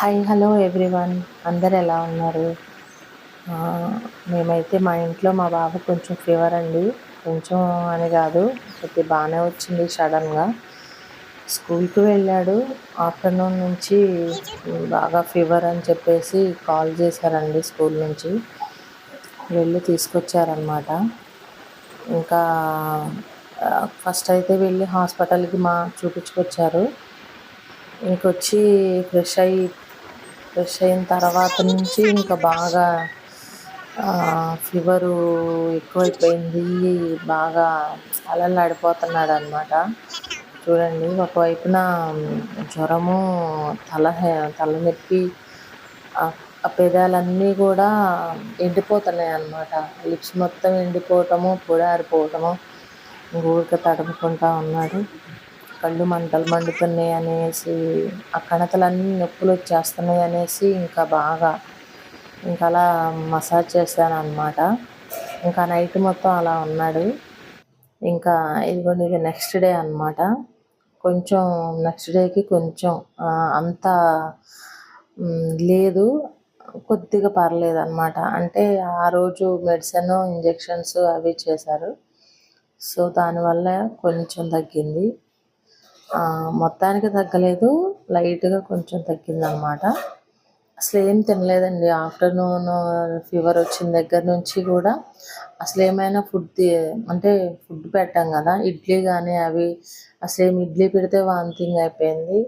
Hi hello everyone. అందరు ఎలా ఉన్నారు? మేమైతే మా ఇంట్లో మా బాబు కొంచెం ఫీవర్ అండి. కొంచెం అని కాదు అయితే బాగానే వచ్చింది సడన్గా. స్కూల్కి వెళ్ళాడు. ఆఫ్టర్నూన్ నుంచి బాగా ఫీవర్ అని చెప్పేసి కాల్ చేశారండి స్కూల్ నుంచి. వెళ్ళి తీసుకొచ్చారనమాట ఇంకా ఫస్ట్ అయితే వెళ్ళి హాస్పిటల్కి మా చూపించుకొచ్చారు. ఇంకొచ్చి ఫ్రెష్ అయ్యి ఫ్రెష్ అయిన తర్వాత నుంచి ఇంకా బాగా ఫీవరు ఎక్కువైపోయింది. బాగా అలలాడిపోతున్నాడు అనమాట చూడండి ఒకవైపున జ్వరము తల తలనొప్పి ఆ పెదాలన్నీ కూడా ఎండిపోతున్నాయి అన్నమాట లిప్స్ మొత్తం ఎండిపోవటము పొడారిపోవటము ఊరిక తడుపుకుంటా ఉన్నాడు. కళ్ళు మంటలు మండుతున్నాయి అనేసి ఆ కణతలన్నీ నొప్పులు వచ్చేస్తున్నాయి అనేసి ఇంకా బాగా ఇంకా అలా మసాజ్ చేశాను అనమాట ఇంకా నైట్ మొత్తం అలా ఉన్నాడు. ఇంకా ఇదిగోండి ఇది నెక్స్ట్ డే అన్నమాట. కొంచెం నెక్స్ట్ డేకి కొంచెం అంత లేదు. కొద్దిగా పర్లేదు అనమాట అంటే ఆ రోజు మెడిసిన్ ఇంజెక్షన్స్ అవి చేశారు. సో దానివల్ల కొంచెం తగ్గింది. మొత్తానికి తగ్గలేదు. లైట్గా కొంచెం తగ్గింది అనమాట అసలు ఏం తినలేదండి. ఆఫ్టర్నూన్ ఫీవర్ వచ్చిన దగ్గర నుంచి కూడా అసలు ఏమైనా ఫుడ్ అంటే ఫుడ్ పెట్టాం కదా. ఇడ్లీ కానీ అవి అసలు ఏమి ఇడ్లీ పెడితే వాంతింగ్ అయిపోయింది.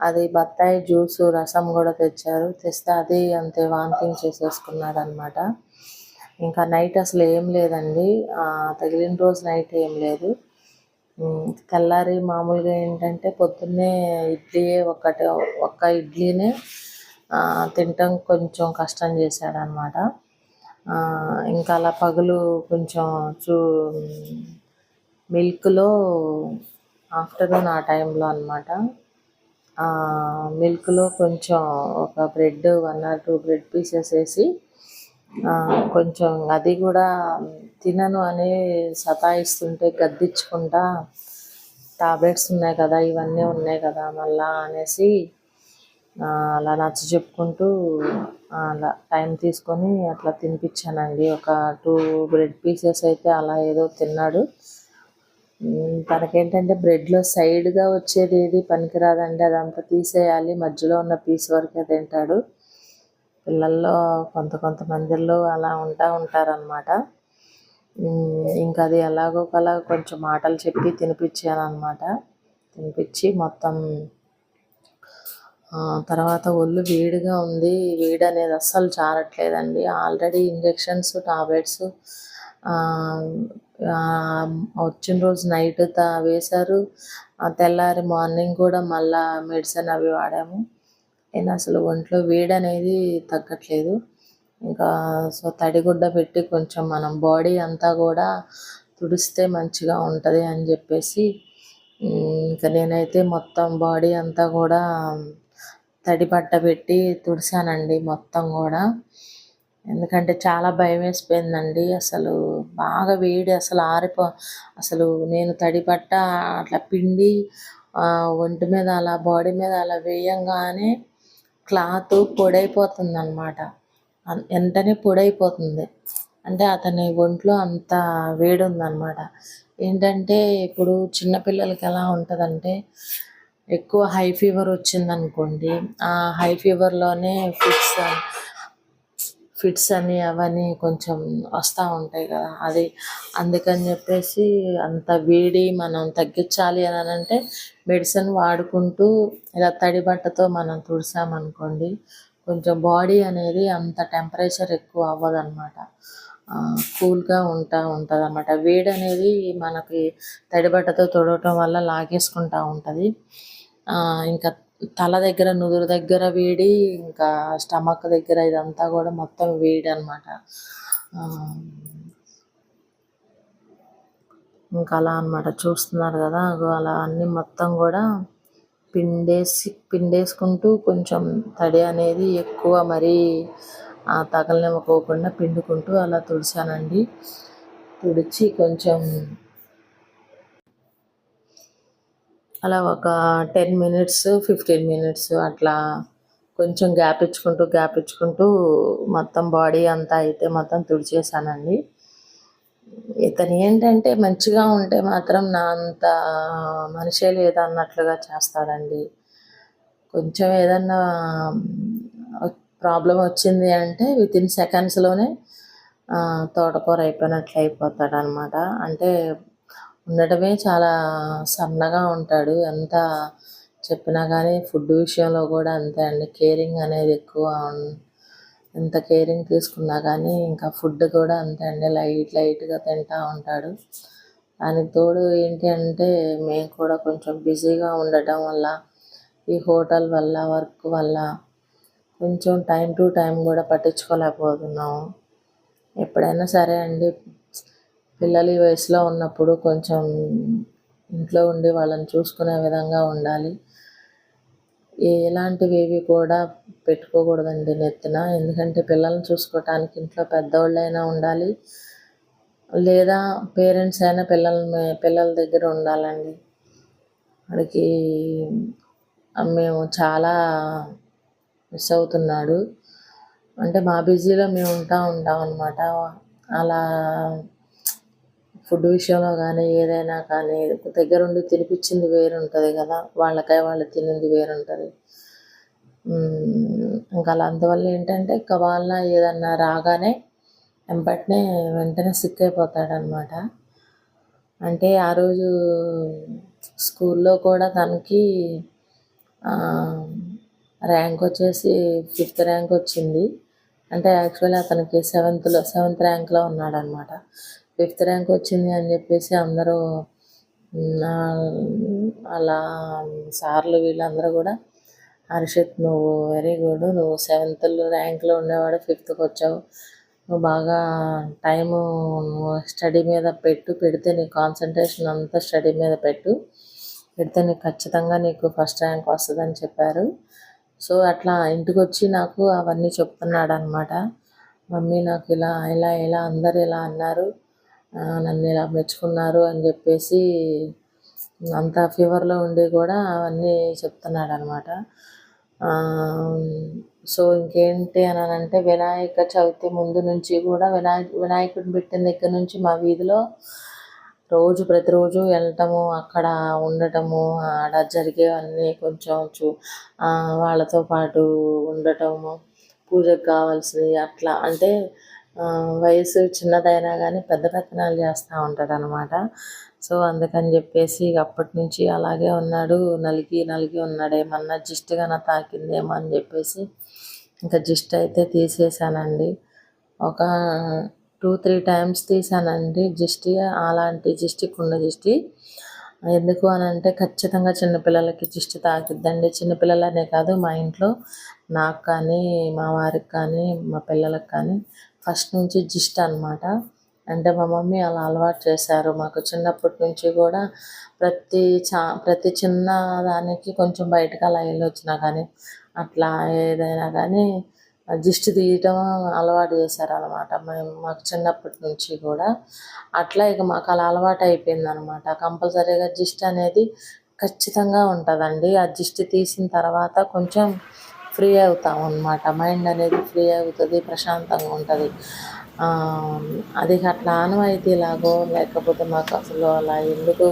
అది బత్తాయి జ్యూస్ రసం కూడా తెచ్చారు. తెస్తే అది అంతే వాంతింగ్ చేసేసుకున్నాడు అనమాట ఇంకా నైట్ అసలు ఏం లేదండి తగిలిన రోజు నైట్ ఏం లేదు. తెల్లారి మామూలుగా ఏంటంటే పొద్దున్నే ఇడ్లీ ఒకటి ఒక్క ఇడ్లీనే తినటం కొంచెం కష్టం చేశాడనమాట. ఇంకా అలా పగులు కొంచెం చూ మిల్క్లో ఆఫ్టర్నూన్ ఆ టైంలో అనమాట. మిల్క్లో కొంచెం ఒక bread one or two bread pieces వేసి కొంచెం అది కూడా తినను అని సతాయిస్తుంటే గద్దించుకుంటా టాబ్లెట్స్ ఉన్నాయి కదా ఇవన్నీ ఉన్నాయి కదా మళ్ళా అనేసి అలా నచ్చ చెప్పుకుంటూ అలా టైం తీసుకొని అట్లా తినిపించానండి. ఒక టూ బ్రెడ్ పీసెస్ అయితే అలా ఏదో తిన్నాడు. తనకేంటంటే బ్రెడ్లో సైడ్గా వచ్చేది ఏది పనికిరాదండి. అదంతా తీసేయాలి. మధ్యలో ఉన్న పీస్ వరకే తింటాడు. పిల్లల్లో కొంత కొంతమందిలో అలా ఉంటా ఉంటారనమాట ఇంకా అది ఎలాగో అలా కొంచెం మాటలు చెప్పి తినిపించాను అనమాట తినిపించి మొత్తం తర్వాత ఒళ్ళు వేడిగా ఉంది. వేడి అనేది అస్సలు చారట్లేదండి ఆల్రెడీ ఇంజెక్షన్స్ టాబ్లెట్స్ వచ్చిన రోజు నైట్ తా వేశారు. తెల్లారి మార్నింగ్ కూడా మళ్ళా మెడిసిన్ అవి వాడాము. అయినా అసలు ఒంట్లో వేడి అనేది తగ్గట్లేదు. ఇంకా సో తడిగుడ్డ పెట్టి కొంచెం మనం బాడీ అంతా కూడా తుడిస్తే మంచిగా ఉంటుంది అని చెప్పేసి ఇంకా నేనైతే మొత్తం బాడీ అంతా కూడా తడి బట్ట పెట్టి తుడిసానండి మొత్తం కూడా. ఎందుకంటే చాలా భయం వేసిపోయిందండి అసలు. బాగా వేడి అసలు ఆరిపో అసలు నేను తడి బట్ట అట్లా పిండి ఒంటి మీద అలా బాడీ మీద అలా వేయంగానే క్లాత్ పొడైపోతుంది అనమాట వెంటనే పొడైపోతుంది. అంటే అతని ఒంట్లో అంత వేడి ఉందన్నమాట ఏంటంటే ఇప్పుడు చిన్నపిల్లలకి ఎలా ఉంటుందంటే ఎక్కువ హై ఫీవర్ వచ్చిందనుకోండి ఆ హై ఫీవర్లోనే ఫిట్స్ ఫిట్స్ అని అవన్నీ కొంచెం వస్తూ ఉంటాయి కదా. అది అందుకని చెప్పేసి అంత వేడి మనం తగ్గించాలి అని అంటే మెడిసిన్ వాడుకుంటూ ఇలా తడి బట్టతో మనం తుడిసామనుకోండి కొంచెం బాడీ అనేది అంత టెంపరేచర్ ఎక్కువ అవ్వదన్నమాట. కూల్గా ఉంటా ఉంటుంది అన్నమాట వేడి అనేది మనకి తడిబట్టతో తొడవటం తుడవటం వల్ల లాగేసుకుంటా ఉంటుంది. ఇంకా తల దగ్గర నుదురు దగ్గర వేడి ఇంకా స్టమక్ దగ్గర ఇదంతా కూడా మొత్తం వేడి అనమాట ఇంకా అలా అన్నమాట. చూస్తున్నారు కదా అలా అన్ని మొత్తం కూడా పిండేసి పిండేసుకుంటూ కొంచెం తడి అనేది ఎక్కువ మరీ ఆ, తగలనివ్వకోకుండా పిండుకుంటూ అలా తుడిచానండి. తుడిచి కొంచెం అలా ఒక టెన్ మినిట్స్ ఫిఫ్టీన్ మినిట్స్ అట్లా కొంచెం గ్యాప్ ఇచ్చుకుంటూ గ్యాప్ ఇచ్చుకుంటూ మొత్తం బాడీ అంతా అయితే మొత్తం తుడిచేసానండి. ఇతను ఏంటంటే మంచిగా ఉంటే మాత్రం నా అంత మనిషే లేదన్నట్లుగా చేస్తాడండి. కొంచెం ఏదన్నా ప్రాబ్లం వచ్చింది అంటే విత్ ఇన్ సెకండ్స్లోనే తోటకూర అయిపోయినట్లు అయిపోతాడు అనమాట అంటే ఉండటమే చాలా సన్నగా ఉంటాడు. ఎంత చెప్పినా కానీ ఫుడ్ విషయంలో కూడా అంతే అండి. కేరింగ్ అనేది ఎక్కువ ఎంత కేరింగ్ తీసుకున్నా కానీ ఇంకా ఫుడ్ కూడా అంతే అండి. లైట్ లైట్గా తింటూ ఉంటాడు. దానికి తోడు ఏంటి అంటే మేము కూడా కొంచెం బిజీగా ఉండటం వల్ల ఈ హోటల్ వల్ల వర్క్ వల్ల కొంచెం టైం టు టైం కూడా పట్టించుకోలేకపోతున్నాము. ఎప్పుడైనా సరే అండి పిల్లలు ఈ వయసులో ఉన్నప్పుడు కొంచెం ఇంట్లో ఉండి వాళ్ళని చూసుకునే విధంగా ఉండాలి. ఎలాంటివి ఏవి కూడా పెట్టుకోకూడదండి నెత్తిన. ఎందుకంటే పిల్లల్ని చూసుకోవటానికి ఇంట్లో పెద్దవాళ్ళైనా ఉండాలి. లేదా పేరెంట్స్ అయినా పిల్లల మే- పిల్లల దగ్గర ఉండాలండి. వాడికి మేము చాలా మిస్ అవుతున్నాడు. అంటే మా బిజీలో మేము ఉంటా ఉంటాం అనమాట అలా ఫుడ్ విషయంలో కానీ ఏదైనా కానీ దగ్గరుండి తినిపించింది వేరు ఉంటుంది కదా. వాళ్ళకై వాళ్ళు తినింది వేరు ఉంటుంది ఇంకా అలా అందువల్ల ఏంటంటే ఇంకా వాళ్ళ ఏదన్నా రాగానే వెంబటనే వెంటనే సిక్ అయిపోతాడనమాట అంటే ఆ రోజు స్కూల్లో కూడా తనకి ర్యాంక్ వచ్చేసి ఫిఫ్త్ ర్యాంక్ వచ్చింది అంటే యాక్చువల్లీ అతనికి సెవెంత్లో సెవెంత్ ర్యాంక్లో ఉన్నాడనమాట. ఫిఫ్త్ ర్యాంక్ వచ్చింది అని చెప్పేసి అందరూ అలా సార్లు వీళ్ళందరూ కూడా హర్షిత్ నువ్వు వెరీ గుడ్ నువ్వు సెవెంత్లో ర్యాంక్లో ఉండేవాడు ఫిఫ్త్కి వచ్చావు. నువ్వు బాగా టైము స్టడీ మీద పెట్టు పెడితే నీ కాన్సన్ట్రేషన్ అంతా స్టడీ మీద పెట్టు. పెడితే నీకు ఖచ్చితంగా నీకు ఫస్ట్ ర్యాంక్ వస్తుందని చెప్పారు. సో అట్లా ఇంటికి వచ్చి నాకు అవన్నీ చెప్తున్నాడు అనమాట మమ్మీ నాకు ఇలా ఇలా ఇలా అందరు ఇలా అన్నారు. నన్ను ఇలా మెచ్చుకున్నారు అని చెప్పేసి అంత ఫీవర్లో ఉండి కూడా అవన్నీ చెప్తున్నాడు అనమాట సో ఇంకేంటి అని అంటే వినాయక చవితి ముందు నుంచి కూడా వినాయక వినాయకుడిని పెట్టిన దగ్గర నుంచి మా వీధిలో రోజు ప్రతిరోజు వెళ్ళటము అక్కడ ఉండటము ఆడ జరిగేవన్నీ కొంచెం చూ వాళ్ళతో పాటు ఉండటము పూజకు కావాల్సినవి అట్లా. అంటే వయసు చిన్నదైనా కానీ పెద్ద పెత్తనాలు చేస్తూ ఉంటాడు అనమాట సో అందుకని చెప్పేసి అప్పటి నుంచి అలాగే ఉన్నాడు. నలిగి నలిగి ఉన్నాడు. ఏమన్నా జిస్ట్గా నా తాకిందేమో అని చెప్పేసి ఇంకా జిస్ట్ అయితే తీసేసానండి ఒక టూ త్రీ టైమ్స్ తీసానండి జిస్టి అలాంటి జిస్టి కుండ జిస్టి. ఎందుకు అని అంటే ఖచ్చితంగా చిన్నపిల్లలకి జిస్ట్ తాకిద్దండి. చిన్నపిల్లలనే కాదు మా ఇంట్లో నాకు కానీ మా వారికి కానీ మా పిల్లలకు కానీ ఫస్ట్ నుంచి జిస్ట్ అన్నమాట. అంటే మా మమ్మీ అలా అలవాటు చేశారు. మాకు చిన్నప్పటి నుంచి కూడా ప్రతి చా ప్రతి చిన్న దానికి కొంచెం బయటకు అలా వెళ్ళొచ్చినా కానీ అట్లా ఏదైనా కానీ దిష్టి తీయటం అలవాటు చేశారు అనమాట మేము మాకు చిన్నప్పటి నుంచి కూడా అట్లా ఇక మాకు అలా అలవాటు అయిపోయింది అనమాట కంపల్సరీగా జిస్ట్ అనేది ఖచ్చితంగా ఉంటుందండి. ఆ జిస్ట్ తీసిన తర్వాత కొంచెం ఫ్రీ అవుతాం అనమాట మైండ్ అనేది ఫ్రీ అవుతుంది ప్రశాంతంగా ఉంటుంది. అది అట్లా ఆనవాయితీ లాగో లేకపోతే మాకు అసలు అలా ఎందుకు?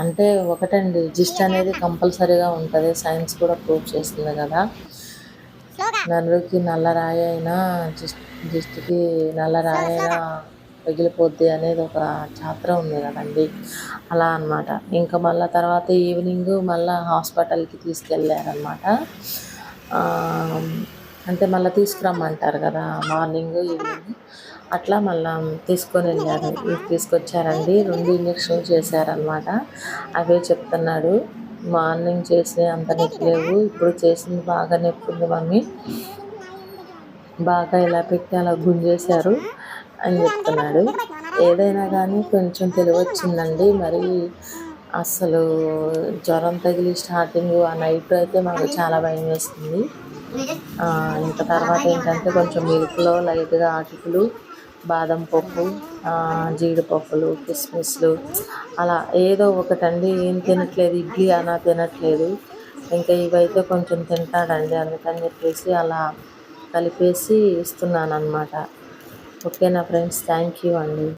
అంటే ఒకటండి జిస్ట్ అనేది కంపల్సరీగా ఉంటుంది. సైన్స్ కూడా ప్రూవ్ చేస్తుంది కదా. నలుగురికి నల్ల రాయి అయినా జిస్ట్ జిస్ట్కి నల్ల రాయి అయినా పగిలిపోద్ది అనేది ఒక చాత్ర ఉంది కదండి. అలా అన్నమాట. ఇంకా మళ్ళీ తర్వాత ఈవినింగ్ మళ్ళీ హాస్పిటల్కి తీసుకెళ్ళారనమాట అంటే మళ్ళీ తీసుకురమ్మంటారు కదా మార్నింగ్ ఈవినింగ్. అట్లా మళ్ళీ తీసుకొని వెళ్ళారు. తీసుకొచ్చారండి. రెండు ఇంజక్షన్లు చేశారనమాట అవే చెప్తున్నాడు. మార్నింగ్ చేసే అంత నొప్పి లేవు. ఇప్పుడు చేసింది బాగా నొప్పి ఉంది మమ్మీ. బాగా ఇలా పెట్టి అలా గుంజేశారు అని చెప్తున్నాడు. ఏదైనా కానీ కొంచెం తెలివి వచ్చిందండి మరి అసలు జ్వరం తగిలి స్టార్టింగ్ ఆ నైట్ అయితే మాకు చాలా భయం వేస్తుంది. ఇంకా తర్వాత ఏంటంటే కొంచెం మిల్క్లో లైట్గా అటుకులు బాదం పప్పు జీడిపప్పులు కిస్మిస్లు అలా ఏదో ఒకటండి. ఏం తినట్లేదు ఇడ్లీ అనా తినట్లేదు. ఇంకా ఇవైతే కొంచెం తింటాడండి. అందుకని చెప్పేసి అలా కలిపేసి ఇస్తున్నాను అనమాట ఓకేనా ఫ్రెండ్స్ థ్యాంక్ యూ అండి.